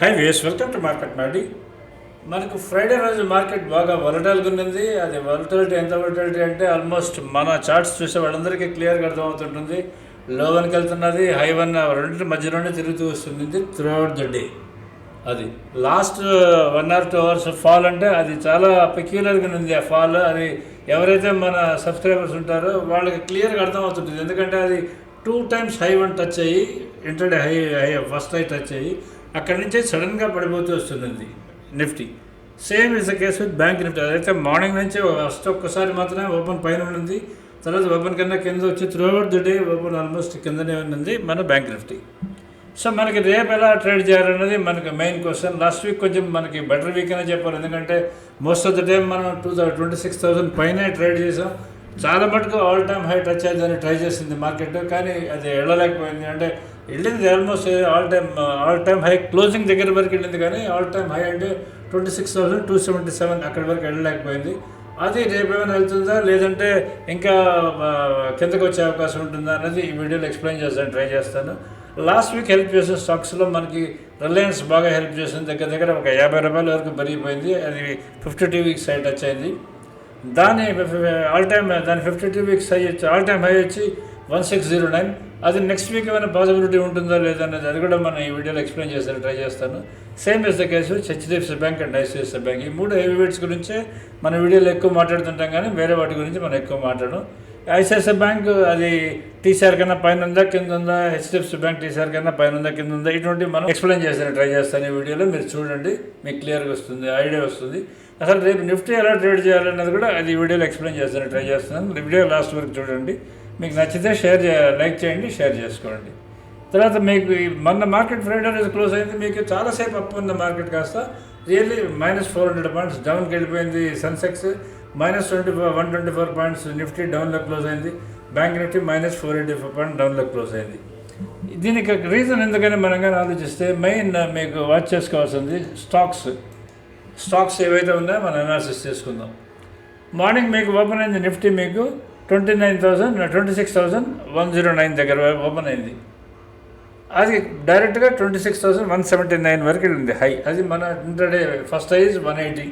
Hi ways welcome to market నాడి మనకు Friday రోజు మార్కెట్ బాగా వలటాల్గా ఉన్నది. అది వలటాలిటీ ఎంత వలటాలిటీ అంటే ఆల్మోస్ట్ మన చార్ట్స్ చూసే వాళ్ళందరికీ క్లియర్గా అర్థమవుతుంటుంది. లో వన్కి వెళ్తున్నది హై వన్ రెండింటి మధ్యలోనే తిరుగుతూ వస్తుంది త్రూ అవుట్ ద డే అది last one or two hours fall అంటే అది చాలా పెక్యులర్గా ఉంది ఆ ఫాల్ అది ఎవరైతే మన సబ్స్క్రైబర్స్ ఉంటారో వాళ్ళకి క్లియర్గా అర్థమవుతుంటుంది. ఎందుకంటే అది two times high one touch అయ్యి intraday high high first high touch అయ్యి అక్కడి నుంచి సడన్గా పడిపోతూ వస్తుంది Nifty. Same is the case with bank Nifty. అదైతే మార్నింగ్ నుంచి ఫస్ట్ ఒక్కసారి మాత్రమే ఓపెన్ పైన ఉంది తర్వాత ఓపెన్ కన్నా కింద వచ్చి throughout the day open almost కిందనే ఉంది మన బ్యాంక్ నిఫ్టీ. సో మనకి రేపు ఎలా ట్రేడ్ చేయాలన్నది మనకి మెయిన్ క్వశ్చన్ లాస్ట్ వీక్ కొంచెం మనకి బెటర్ వీక్ అనే చెప్పాలి ఎందుకంటే మోస్ట్ ఆఫ్ ద టైం మనం two thousand twenty six thousand పైనే ట్రేడ్ చేసాం చాలా మటుకు ఆల్ టైమ్ హై టచ్ అయ్యేదని ట్రై చేసింది మార్కెట్. కానీ అది వెళ్ళలేకపోయింది. అంటే వెళ్ళింది almost all time all time high closing దగ్గర వరకు వెళ్ళింది కానీ ఆల్ టైమ్ హై అంటే twenty six thousand two seventy seven అక్కడి వరకు వెళ్ళలేకపోయింది. అది రేపు ఏమైనా వెళ్తుందా? లేదంటే ఇంకా కిందకు వచ్చే అవకాశం ఉంటుందా అనేది ఈ వీడియోలో ఎక్స్ప్లెయిన్ చేస్తాను ట్రై చేస్తాను. లాస్ట్ వీక్ హెల్ప్ చేసిన స్టాక్స్లో మనకి రిలయన్స్ బాగా హెల్ప్ చేసిన దగ్గర దగ్గర ఒక యాభై రూపాయల వరకు పెరిగిపోయింది. అది fifty two weeks high touch అయింది. దాని ఆల్ టైమ్ దాని ఫిఫ్టీ టూ వీక్స్ హై వచ్చి ఆల్ టైమ్ హై వచ్చి వన్ సిక్స్ జీరో నైన్ అది నెక్స్ట్ వీక్ ఏమైనా పాసిబిలిటీ ఉంటుందా లేదా అనేది అది కూడా మనం ఈ వీడియోలో ఎక్స్ప్లెయిన్ చేస్తాను ట్రై చేస్తాను. Same is the case HDFC bank and ICICI bank ఈ మూడు హెవీ వెయిట్స్ గురించే మన వీడియోలో ఎక్కువ మాట్లాడుతుంటాం కానీ వేరే వాటి గురించి మనం ఎక్కువ మాట్లాడడం ఐసిఐసిఐ బ్యాంక్ అది టీసీఆర్ కన్నా పైన ఉందా కింద ఉందా హెచ్డిఎఫ్సి బ్యాంక్ టీసీఆర్ కన్నా పైన ఉందా కింద ఉందా ఇటువంటి మనం ఎక్స్ప్లెయిన్ చేస్తాను ట్రై చేస్తాను ఈ వీడియోలో. మీరు చూడండి మీకు క్లియర్గా వస్తుంది ఐడియా వస్తుంది. అసలు రేపు నిఫ్టీ ఎలా ట్రేడ్ చేయాలన్నది కూడా అది వీడియోలో ఎక్స్ప్లెయిన్ చేస్తాను ట్రై చేస్తున్నాను వీడియో లాస్ట్ వరకు చూడండి. మీకు నచ్చితే షేర్ చే లైక్ చేయండి షేర్ చేసుకోండి. తర్వాత మీకు మొన్న మార్కెట్ ఫ్రైడే రోజు క్లోజ్ అయింది మీకు చాలాసేపు అప్ ఉన్న మార్కెట్ కాస్త really minus four hundred points డౌన్కి వెళ్ళిపోయింది Sensex. Minus twenty four one twenty four points Nifty డౌన్లో క్లోజ్ అయింది. Bank Nifty minus four eighty four point డౌన్లో క్లోజ్ అయింది. దీనికి రీజన్ ఎందుకని మనం కానీ ఆలోచిస్తే మెయిన్ మీకు వాచ్ చేసుకోవాల్సింది స్టాక్స్. స్టాక్స్ ఏవైతే ఉన్నాయో మనం అనాలిసిస్ చేసుకుందాం. మార్నింగ్ మీకు ఓపెన్ అయింది నిఫ్టీ మీకు. Twenty nine thousand twenty six thousand one zero nine దగ్గర ఓపెన్ అయింది అది డైరెక్ట్గా twenty six thousand one seventy nine వరకు వెళ్ళింది హై అది మన intraday first highs one eighty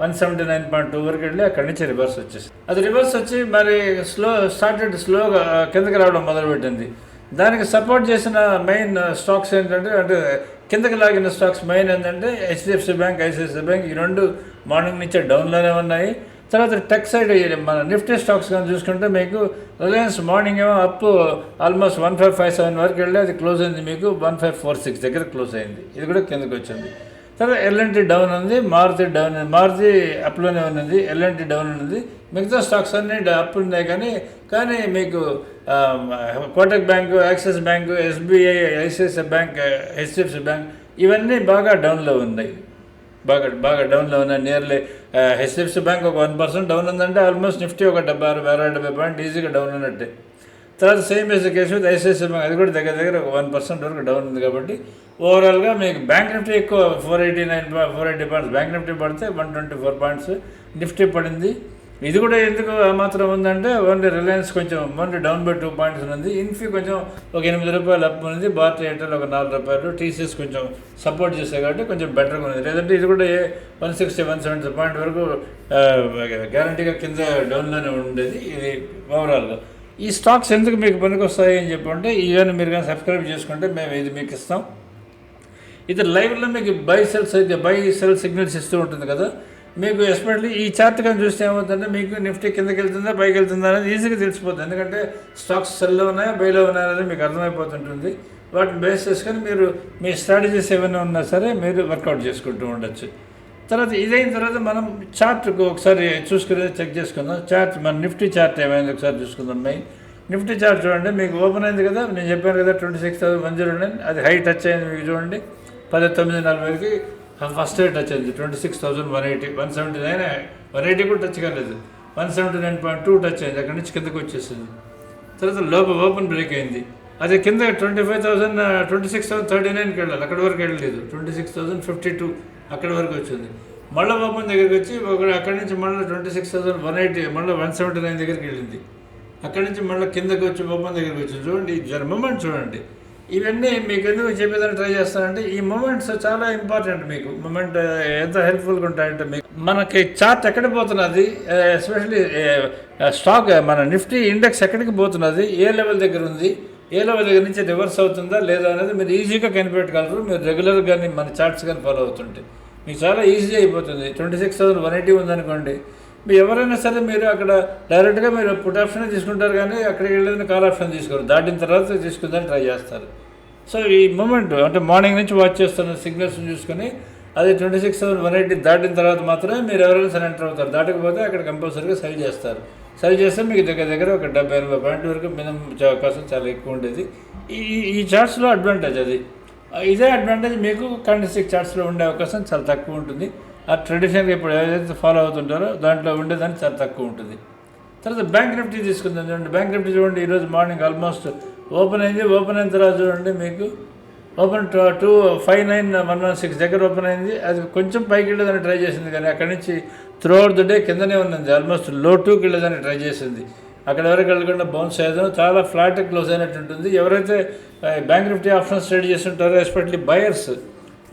one seventy nine point two వరకు వెళ్ళి అక్కడి నుంచి రివర్స్ వచ్చేసి అది రివర్స్ వచ్చి మరి స్లో స్టార్టెడ్ స్లోగా కిందకి రావడం మొదలుపెట్టింది దానికి సపోర్ట్ చేసిన మెయిన్ స్టాక్స్ ఏంటంటే అంటే కిందకి లాగిన స్టాక్స్ మెయిన్ ఏంటంటే హెచ్డిఎఫ్సి బ్యాంక్ ఐసిఐసిఐ బ్యాంక్ ఈ రెండు మార్నింగ్ నుంచే డౌన్లోనే ఉన్నాయి తర్వాత టెక్ సైడ్ మన నిఫ్టీ స్టాక్స్ కానీ చూసుకుంటే మీకు రిలయన్స్ మార్నింగ్ ఏమో up almost one five five seven వరకు వెళ్ళి అది క్లోజ్ అయింది మీకు. వన్ ఫైవ్ ఫోర్ సిక్స్ దగ్గర క్లోజ్ అయింది. ఇది కూడా కిందకి వచ్చింది. తర్వాత ఎల్ఎన్టీ డౌన్ ఉంది. మారుతి డౌన్ మారుతి అప్లోనే ఉన్నది. ఎల్ఎన్టీ డౌన్ ఉన్నది. మిగతా స్టాక్స్ అన్నీ అప్ ఉన్నాయి కానీ కానీ మీకు Kotak bank Axis bank SBI ICICI bank HDFC bank ఇవన్నీ బాగా డౌన్లో ఉన్నాయి. బాగా బాగా డౌన్లో ఉన్నాయి. నియర్లీ హెచ్డిఎఫ్సి బ్యాంక్ ఒక వన్ పర్సెంట్ డౌన్ ఉందంటే ఆల్మోస్ట్ నిఫ్టీ ఒక డెబ్బై ఆరు వేల డెబ్బై పాయింట్ ఈజీగా డౌన్ ఉన్నట్టే. తర్వాత same is case with ICICI bank అది కూడా దగ్గర దగ్గర ఒక వన్ పర్సెంట్ వరకు డౌన్ ఉంది కాబట్టి ఓవరాల్గా మీకు బ్యాంక్ నిఫ్టీ ఎక్కువ four eighty nine four eighty points bank Nifty పడితే one twenty four points Nifty పడింది ఇది కూడా ఎందుకు ఆ మాత్రం ఉందంటే ఓన్లీ రిలయన్స్ కొంచెం only down by two points ఉంది. ఇన్ఫీ కొంచెం ఒక ఎనిమిది రూపాయలు అప్ ఉంది. భారత్ ఎయిర్టెల్ ఒక నాలుగు రూపాయలు. టీసీఎస్ కొంచెం సపోర్ట్ చేస్తాయి కాబట్టి కొంచెం బెటర్గా ఉంది. లేదంటే ఇది కూడా a one sixty one seventy point వరకు గ్యారంటీగా కింద డౌన్లోనే ఉండేది. ఇది ఓవరాల్గా ఈ స్టాక్స్ ఎందుకు మీకు పనికొస్తాయి అని చెప్పంటే ఇవన్నీ మీరు కానీ సబ్స్క్రైబ్ చేసుకుంటే మేము ఇది మీకు ఇస్తాం. ఇది లైవ్లో మీకు బై సెల్స్ అయితే బై సెల్ సిగ్నల్స్ ఇస్తూ ఉంటుంది కదా. మీకు ఎస్పెషల్లీ ఈ చార్ట్ కానీ చూస్తే ఏమవుతుందంటే మీకు నిఫ్టీ కిందకి వెళ్తుందా పైకి వెళ్తుందా అనేది ఈజీగా తెలిసిపోతుంది. ఎందుకంటే స్టాక్స్ సెల్లో ఉన్నాయా బైలో ఉన్నాయా అనేది మీకు అర్థమైపోతుంటుంది. వాటిని బేస్ చేసుకొని మీరు మీ స్ట్రాటజీస్ ఏమైనా ఉన్నా సరే మీరు వర్కౌట్ చేసుకుంటూ ఉండొచ్చు. తర్వాత ఇదైన తర్వాత మనం చార్ట్కు ఒకసారి చూసుకుని చెక్ చేసుకుందాం. చార్ట్ మన నిఫ్టీ చార్ట్ ఏమైంది ఒకసారి చూసుకుందాం మెయిన్. నిఫ్టీ చార్ట్ చూడండి మీకు ఓపెన్ అయింది కదా నేను చెప్పాను కదా twenty six thousand one zero nine అది హై టచ్ అయింది మీకు చూడండి. పది తొమ్మిది నలభైకి ఫస్ట్ హై టచ్ అయింది. Twenty six thousand one eighty one seventy nine one eighty కూడా టచ్ కాలేదు. One seventy nine point two touch అయింది. అక్కడి నుంచి కిందకి వచ్చేసింది. తర్వాత లోప ఓపెన్ బ్రేక్ అయింది. అది కింద twenty five thousand twenty six thousand thirty నైన్కి వెళ్ళాలి. అక్కడి వరకు వెళ్ళలేదు. Twenty six thousand fifty two అక్కడి వరకు వచ్చింది. మళ్ళీ ఓపెన్ దగ్గరికి వచ్చి ఒక అక్కడి నుంచి మళ్ళీ twenty six thousand one eighty మళ్ళీ వన్ సెవెంటీ నైన్ దగ్గరికి వెళ్ళింది. అక్కడి నుంచి మళ్ళీ కిందకి వచ్చి ఓపెన్ దగ్గరికి వచ్చి చూడండి జర చూడండి. ఇవన్నీ మీకు ఎందుకు చెప్పేదాన్ని ట్రై చేస్తానంటే ఈ మూమెంట్స్ చాలా ఇంపార్టెంట్ మీకు. మూమెంట్ uh, ఎంత హెల్ప్ఫుల్గా ఉంటాయంటే మీకు. మనకి చార్ట్ ఎక్కడ పోతున్నది uh, ఎస్పెషల్లీ స్టాక్ uh, మన నిఫ్టీ ఇండెక్స్ ఎక్కడికి పోతున్నది ఏ లెవెల్ దగ్గర ఉంది ఏ లెవెల్ దగ్గర నుంచి రివర్స్ అవుతుందా లేదా అనేది మీరు ఈజీగా కనిపెట్టగలరు. మీరు రెగ్యులర్గా మన చార్ట్స్ కానీ ఫాలో అవుతుంటే. మీకు చాలా ఈజీ అయిపోతుంది. Twenty six thousand one eighty ఉందనుకోండి. మీరు ఎవరైనా సరే మీరు అక్కడ డైరెక్ట్గా మీరు పుట్ ఆప్షన్ తీసుకుంటారు కానీ అక్కడికి వెళ్ళేది కాల్ ఆప్షన్ తీసుకోరు. దాటిన తర్వాత తీసుకుందని ట్రై చేస్తారు. సో ఈ మూమెంట్ అంటే మార్నింగ్ నుంచి వాచ్ చేస్తున్న సిగ్నల్స్ చూసుకొని అది twenty six thousand one eighty దాటిన తర్వాత మాత్రమే మీరు ఎవరైనా సరే ఎంటర్ అవుతారు. దాటకపోతే అక్కడ కంపల్సరీగా సెల్ చేస్తారు. సెల్ చేస్తే మీకు దగ్గర దగ్గర ఒక డెబ్బై ఎనభై పాయింట్ వరకు మినిమం వచ్చే అవకాశం చాలా ఎక్కువ ఉండేది. ఈ ఈ- చార్ట్స్లో అడ్వాంటేజ్ అది. ఇదే అడ్వాంటేజ్ మీకు కండిస్టిక్ చార్ట్స్లో ఉండే అవకాశం చాలా తక్కువ ఉంటుంది. ఆ ట్రెడిషనల్గా ఇప్పుడు ఏదైతే ఫాలో అవుతుంటారో దాంట్లో ఉండేదాన్ని చాలా తక్కువ ఉంటుంది. తర్వాత బ్యాంక్ నిఫ్టీ తీసుకుందాం చూడండి. బ్యాంక్ నిఫ్టీ చూడండి. ఈరోజు మార్నింగ్ ఆల్మోస్ట్ ఓపెన్ అయింది ఓపెన్ అయిన తర్వాత చూడండి మీకు. Open two two five nine one one six దగ్గర ఓపెన్ అయింది. అది కొంచెం పైకి వెళ్ళేదని ట్రై చేసింది కానీ అక్కడి నుంచి త్రూ అవుట్ ద డే కిందనే ఉన్నది. ఆల్మోస్ట్లో టూకి వెళ్ళేదని ట్రై చేసింది. అక్కడ ఎవరికి వెళ్ళకుండా బౌన్స్ అయ్యేదో చాలా ఫ్లాట్ క్లోజ్ అయినట్టు ఉంటుంది. ఎవరైతే బ్యాంక్ నిఫ్టీ ఆప్షన్స్ ట్రేడ్ చేస్తుంటారో ఎస్పెషల్లీ బయర్స్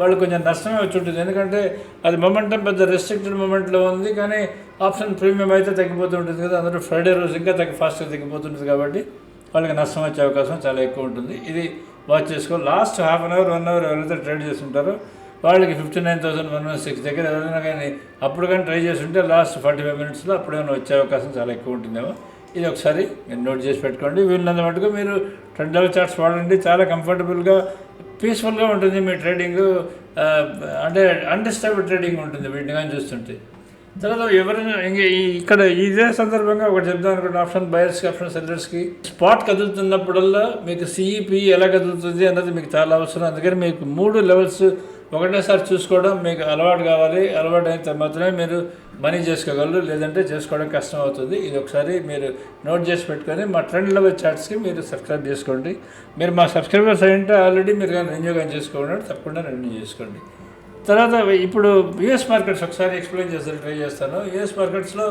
వాళ్ళు కొంచెం నష్టమే వచ్చి ఉంటుంది. ఎందుకంటే అది మొమెంటం పెద్ద రెస్ట్రిక్టెడ్ మూమెంట్లో ఉంది కానీ ఆప్షన్ ప్రీమియం అయితే తగ్గిపోతూ ఉంటుంది కదా. అందరూ ఫ్రైడే రోజు ఇంకా తగ్గి ఫాస్ట్గా తగ్గిపోతుంటుంది కాబట్టి. వాళ్ళకి నష్టం వచ్చే అవకాశం చాలా ఎక్కువ ఉంటుంది. ఇది వాచ్ చేసుకో. Last half an hour one hour ఎవరైతే ట్రేడ్ చేస్తుంటారో వాళ్ళకి fifty nine thousand one one six దగ్గర ఎవరైనా కానీ అప్పుడు కానీ ట్రై చేస్తుంటే లాస్ట్ ఫార్టీ ఫైవ్ మినిట్స్లో అప్పుడేమైనా వచ్చే అవకాశం చాలా ఎక్కువ ఉంటుందేమో. ఇది ఒకసారి మీరు నోట్ చేసి పెట్టుకోండి. వీళ్ళంత మటుకు మీరు ట్రెండ్ లెవెల్ చార్ట్స్ వాడండి. చాలా కంఫర్టబుల్గా పీస్ఫుల్గా ఉంటుంది మీ ట్రేడింగ్ అంటే అన్డిస్టర్బ్ ట్రేడింగ్ ఉంటుంది వీటిని కానీ చూస్తుంటే. తర్వాత ఎవరైనా ఇంకా ఇక్కడ ఇదే సందర్భంగా ఒకటి చెప్తాను అనుకుంటే ఆప్షన్ బయర్స్కి ఆప్షన్ సెల్లర్స్కి స్పాట్ కదులుతున్నప్పుడల్లా మీకు సిఈపి ఎలా కదులుతుంది అన్నది మీకు చాలా అవసరం. అందుకని మీకు మూడు లెవెల్స్ ఒకటేసారి చూసుకోవడం మీకు అలవాటు కావాలి. అలవాటు అయితే మాత్రమే మీరు మనీ చేసుకోగలరు. లేదంటే చేసుకోవడం కష్టం అవుతుంది. ఇది ఒకసారి మీరు నోట్ చేసి పెట్టుకొని మా ట్రెండ్ లెవెల్ చార్ట్స్కి మీరు సబ్స్క్రైబ్ చేసుకోండి. మీరు మా సబ్స్క్రైబర్స్ అయ్యింటే ఆల్రెడీ మీరు కానీ రెన్యూ కానీ చేసుకోండి తప్పకుండా రెన్యూ చేసుకోండి. తర్వాత ఇప్పుడు యుఎస్ మార్కెట్స్ ఒకసారి ఎక్స్ప్లెయిన్ చేస్తాను ట్రై చేస్తాను. యుఎస్ మార్కెట్స్లో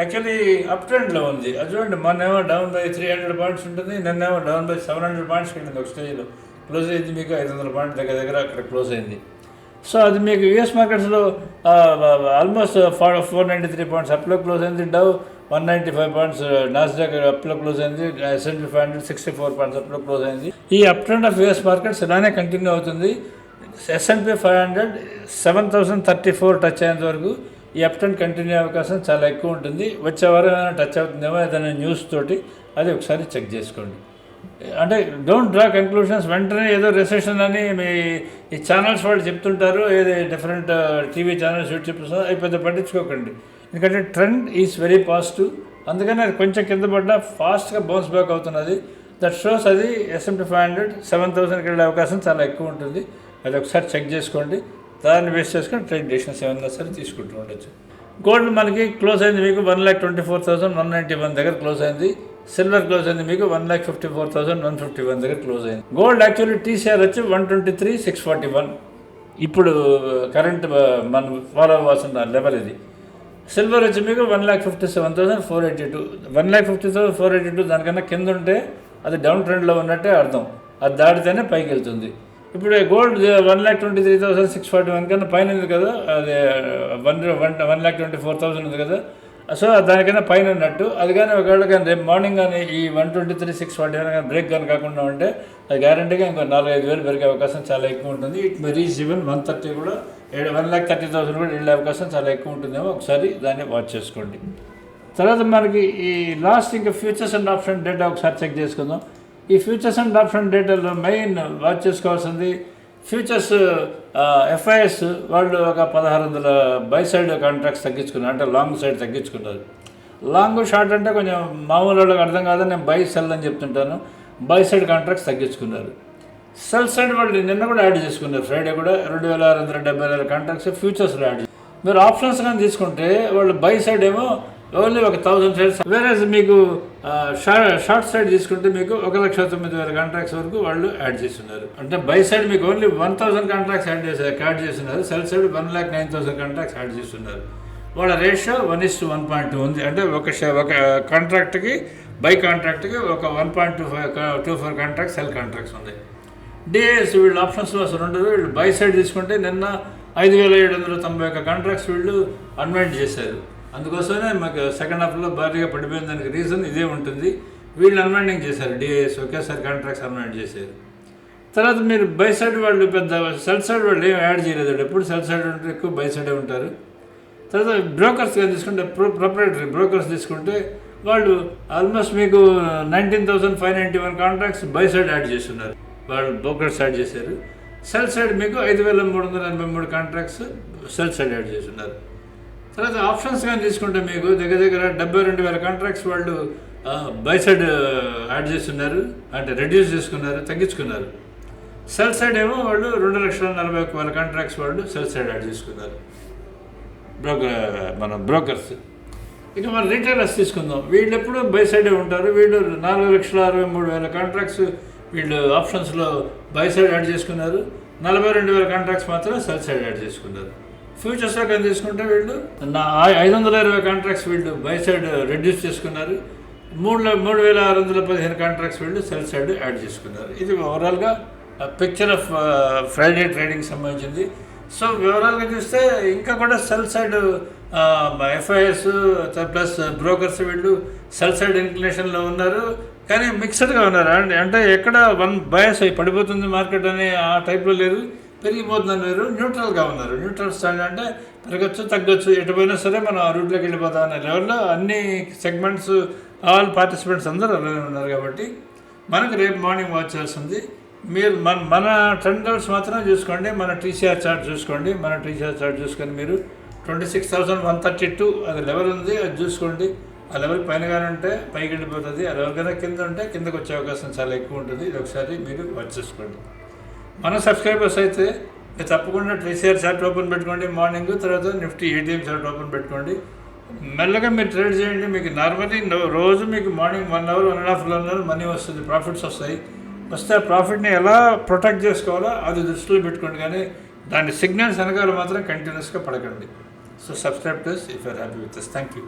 యాక్చువల్లీ అప్ ట్రెండ్లో ఉంది. అది చూడండి మొన్నేమో down by three hundred points ఉంటుంది నిన్నేమో down by seven hundred points వెళ్ళింది ఒక స్టేజ్లో క్లోజ్ అయింది మీకు ఐదు వందల పాయింట్ దగ్గర దగ్గర అక్కడ క్లోజ్ అయింది. సో అది మీకు యుఎస్ మార్కెట్స్లో almost four four ninety three points అప్లో close అయింది Dow one ninety five points Nasdaq అప్లో close అయింది S and P five hundred sixty four points అప్లో close అయింది. ఈ up trend of US markets ఇలానే continue అవుతుంది. S and P five hundred seven thousand thirty four touch అయ్యేంత వరకు ఈ up continue అయ్యే అవకాశం చాలా ఎక్కువ ఉంటుంది. వచ్చే వారం ఏమైనా టచ్ అవుతుందేమో ఏదైనా న్యూస్ తోటి అది ఒకసారి చెక్ చేసుకోండి. అంటే డోంట్ డ్రా కంక్లూషన్స్ వెంటనే ఏదో రెసెషన్ అని మీ ఈ ఛానల్స్ వాళ్ళు చెప్తుంటారు ఏది డిఫరెంట్ టీవీ ఛానల్స్ చెప్తున్నారు అవి పెద్ద పట్టించుకోకండి. ఎందుకంటే ట్రెండ్ ఈజ్ వెరీ పాజిటివ్ అందుకని అది కొంచెం కింద పడ్డా ఫాస్ట్గా బౌన్స్ బ్యాక్ అవుతున్నది. దట్ షోస్ అది ఎస్ఎంటీ ఫైవ్ హండ్రెడ్ సెవెన్ థౌసండ్కి వెళ్ళే అవకాశం చాలా ఎక్కువ ఉంటుంది. అది ఒకసారి చెక్ చేసుకోండి. దాన్ని బేస్ చేసుకొని ట్రేడ్ డెసిషన్స్ ఏమన్నా సరే తీసుకుంటూ ఉండొచ్చు. గోల్డ్ మనకి క్లోజ్ అయింది మీకు one lakh twenty four thousand one ninety one దగ్గర క్లోజ్ అయింది. సిల్వర్ క్లోజ్ అయింది మీకు one lakh fifty four thousand one fifty one దగ్గర క్లోజ్ అయింది. గోల్డ్ యాక్చువల్లీ టీసీఆర్ వచ్చి one twenty three six forty one. ఇప్పుడు కరెంట్ మనం ఫాలో అవ్వాల్సిన లెవెల్ ఇది. సిల్వర్ వచ్చి మీకు one lakh fifty seven thousand four eighty two. One lakh fifty thousand four eighty two దానికన్నా కింద ఉంటే అది డౌన్ ట్రెండ్లో ఉన్నట్టే అర్థం. అది దాటితేనే పైకి వెళ్తుంది. ఇప్పుడు gold one lakh twenty three thousand six forty one కన్నా పైన ఉంది కదా అది one one one lakh twenty four thousand ఉంది కదా. సో దానికన్నా పైన ఉన్నట్టు. అది కానీ ఒకవేళ కానీ రేపు మార్నింగ్ కానీ ఈ one twenty three six forty one కానీ బ్రేక్ కానీ కాకుండా ఉంటే అది గ్యారంటీగా ఇంకో నాలుగైదు వేలు పెరిగే అవకాశం చాలా ఎక్కువ ఉంటుంది. It may reach even one thirty కూడా ఏడు వన్ ల్యాక్ థర్టీ థౌసండ్ కూడా వెళ్ళే అవకాశం చాలా ఎక్కువ ఉంటుందేమో ఒకసారి దాన్ని వాచ్ చేసుకోండి. తర్వాత మనకి ఈ లాస్ట్ ఇంకా ఫ్యూచర్స్ అండ్ ఆప్షన్ డేటా ఒకసారి చెక్ చేసుకుందాం. ఈ ఫ్యూచర్స్ అండ్ ఆప్షన్ డేటాలో మెయిన్ వాచ్ చేసుకోవాల్సింది. ఫ్యూచర్స్ ఎఫ్ఐఎస్ వాళ్ళు ఒక పదహారు వందల బై సైడ్ కాంట్రాక్ట్స్ తగ్గించుకున్నారు. అంటే లాంగ్ సైడ్ తగ్గించుకున్నారు లాంగ్ షార్ట్ అంటే కొంచెం మామూలు వాళ్ళకి అర్థం కాదని నేను బై సెల్ అని చెప్తుంటాను. బై సైడ్ కాంట్రాక్ట్స్ తగ్గించుకున్నారు. సెల్ సైడ్ వాళ్ళు నిన్న కూడా యాడ్ చేసుకున్నారు. ఫ్రైడే కూడా రెండు వేల ఆరు వందల డెబ్బై వేల కాంట్రాక్ట్స్ ఫ్యూచర్స్లో యాడ్ మీరు ఆప్షన్స్ కానీ తీసుకుంటే వాళ్ళు బై సైడ్ ఏమో ఓన్లీ ఒక థౌసండ్ షేర్స్ వేరే మీకు షార్ట్ షార్ట్ సైడ్ తీసుకుంటే మీకు ఒక లక్ష తొమ్మిది వేల కాంట్రాక్ట్స్ వరకు వాళ్ళు యాడ్ చేస్తున్నారు. అంటే బై సైడ్ మీకు only one thousand contracts add చేశారు యాడ్ చేస్తున్నారు. Sell side one lakh nine thousand contracts add చేస్తున్నారు. వాళ్ళ ratio one is one point two ఉంది. అంటే ఒక ఒక కాంట్రాక్ట్కి బై కాంట్రాక్ట్కి ఒక one point two five two four contract sell contracts ఉంది. డిఎస్ వీళ్ళు ఆప్షన్స్లో అసలు ఉండదు వీళ్ళు బై సైడ్ తీసుకుంటే నిన్న ఐదు వేల ఏడు వందల తొంభై ఒక్క కాంట్రాక్ట్స్ వీళ్ళు అన్వైండ్ చేశారు. అందుకోసమే మాకు సెకండ్ హాఫ్లో భారీగా పడిపోయిన దానికి రీజన్ ఇదే ఉంటుంది. వీళ్ళు అన్వైండింగ్ చేశారు. డిఐఎస్ ఒకేసారి కాంట్రాక్ట్స్ అన్వైండ్ చేశారు. తర్వాత మీరు బై సైడ్ వాళ్ళు పెద్ద సెల్ సైడ్ వాళ్ళు ఏం యాడ్ చేయలేదు ఎప్పుడు సెల్ సైడ్ ఉంటే ఎక్కువ బై సైడే ఉంటారు. తర్వాత బ్రోకర్స్ కానీ తీసుకుంటే ప్రో ప్రొపరేటరీ బ్రోకర్స్ తీసుకుంటే వాళ్ళు ఆల్మోస్ట్ మీకు nineteen thousand five ninety one contracts buy side add చేస్తున్నారు. వాళ్ళు బ్రోకర్స్ యాడ్ చేశారు. సెల్ సైడ్ మీకు ఐదు వేల మూడు వందల ఎనభై మూడు కాంట్రాక్ట్స్ సెల్ సైడ్ యాడ్ చేస్తున్నారు. తర్వాత ఆప్షన్స్ కానీ తీసుకుంటే మీకు దగ్గర దగ్గర డెబ్బై రెండు వేల కాంట్రాక్ట్స్ వాళ్ళు బై సైడ్ యాడ్ చేస్తున్నారు. అంటే రెడ్యూస్ చేసుకున్నారు తగ్గించుకున్నారు. సెల్ సైడ్ ఏమో వాళ్ళు రెండు లక్షల నలభై ఒక్క వేల కాంట్రాక్ట్స్ వాళ్ళు సెల్ సైడ్ యాడ్ చేసుకున్నారు. బ్రోకర్ మన బ్రోకర్స్ ఇక మన రీటైలర్స్ తీసుకుందాం. వీళ్ళు ఎప్పుడు బై సైడే ఉంటారు. వీళ్ళు నాలుగు లక్షల అరవై మూడు వేల కాంట్రాక్ట్స్ వీళ్ళు ఆప్షన్స్లో బై సైడ్ యాడ్ చేసుకున్నారు. నలభై రెండు వేల కాంట్రాక్ట్స్ మాత్రం సెల్ సైడ్ యాడ్ చేసుకున్నారు. ఫ్యూచర్స్లో కానీ తీసుకుంటే వీళ్ళు? నా ఐదు వందల ఇరవై కాంట్రాక్ట్స్ వీళ్ళు బై సైడ్ రెడ్యూస్ చేసుకున్నారు. మూడు మూడు వేల ఆరు వందల పదిహేను కాంట్రాక్ట్స్ వీళ్ళు సెల్ సైడ్ యాడ్ చేసుకున్నారు. ఇది ఓవరాల్గా పిక్చర్ ఆఫ్ ఫ్రైడే ట్రేడింగ్ సంబంధించింది. సో వివరాలుగా చూస్తే ఇంకా కూడా sell side FIs plus brokers వీళ్ళు సెల్ సైడ్ ఇన్క్లినేషన్లో ఉన్నారు. కానీ మిక్స్డ్గా ఉన్నారు. అండి అంటే ఎక్కడ వన్ బయస్ అయి పడిపోతుంది మార్కెట్ అని ఆ టైప్లో లేదు. పెరిగిపోతుందని మీరు న్యూట్రల్గా ఉన్నారు. న్యూట్రల్ స్టాండ్ అంటే పెరగచ్చు తగ్గొచ్చు ఎటుపోయినా సరే మనం ఆ రూట్లోకి వెళ్ళిపోతాం అనే లెవెల్లో అన్ని సెగ్మెంట్స్ ఆల్ పార్టిసిపెంట్స్ అందరూ అలానే ఉన్నారు కాబట్టి మనకు రేపు మార్నింగ్ వాచ్ చేస్తుంది. మీరు మన మన ట్రెండర్స్ మాత్రం చూసుకోండి. మన టీసీఆర్ చార్ట్ చూసుకోండి. మన టీసీఆర్ చార్ట్ చూసుకొని మీరు twenty six thousand one thirty two అది లెవెల్ ఉంది అది చూసుకోండి. ఆ లెవెల్ పైనగానే ఉంటే పైకి వెళ్ళిపోతుంది. ఆ లెవెల్ కన్నా కింద ఉంటే కిందకు వచ్చే అవకాశం చాలా ఎక్కువ ఉంటుంది. ఇది ఒకసారి మీరు వాచ్ చేసుకోండి. మన సబ్స్క్రైబర్స్ అయితే మీరు తప్పకుండా టీసీఆర్ చార్ట్ ఓపెన్ పెట్టుకోండి. మార్నింగ్ తర్వాత నిఫ్టీ ఏటీఎం చార్ట్ ఓపెన్ పెట్టుకోండి. మెల్లగా మీరు ట్రేడ్ చేయండి. మీకు నార్మల్లీ రోజు మీకు morning one hour one and half one hour money వస్తుంది ప్రాఫిట్స్ వస్తాయి. వస్తే ఆ ప్రాఫిట్ని ఎలా ప్రొటెక్ట్ చేసుకోవాలో అది దృష్టిలో పెట్టుకోండి. కానీ దాని సిగ్నల్స్ వెనకాల మాత్రం కంటిన్యూస్గా పడకండి. So subscribe to if are happy with thank you